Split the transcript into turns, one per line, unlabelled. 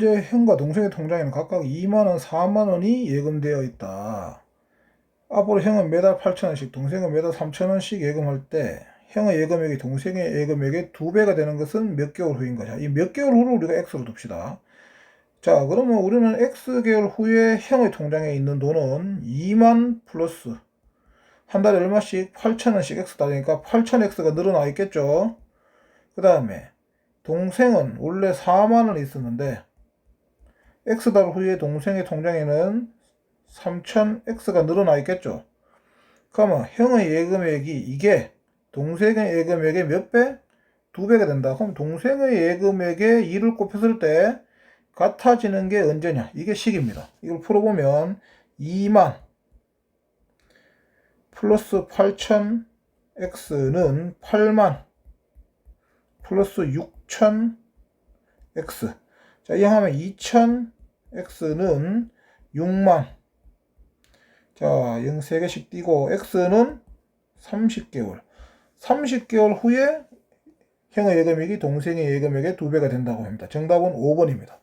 현재 형과 동생의 통장에는 각각 2만원, 4만원이 예금되어 있다. 앞으로 형은 매달 8천원씩, 동생은 매달 3천원씩 예금할 때 형의 예금액이 동생의 예금액의 두 배가 되는 것은 몇 개월 후인가? 자, 이몇 개월 후를 우리가 X로 둡시다. 자, 그러면 우리는 X개월 후에 형의 통장에 있는 돈은 2만 플러스 한 달에 얼마씩 8천원씩 X 따니까 8천X가 늘어나 있겠죠? 그 다음에 동생은 원래 4만원 있었는데 X달 후에 동생의 통장에는 3000X가 늘어나 있겠죠? 그러면 형의 예금액이 이게 동생의 예금액의 몇 배? 두 배가 된다. 그럼 동생의 예금액에 2를 곱했을 때 같아지는 게 언제냐? 이게 식입니다. 이걸 풀어보면 2만 플러스 8000 x는 8만 플러스 6000 x 자, 이항하면 2000 x는 6만 자, 0 3개씩 띄고 x는 30개월 30개월 후에 형의 예금액이 동생의 예금액의 2배가 된다고 합니다. 정답은 5번입니다.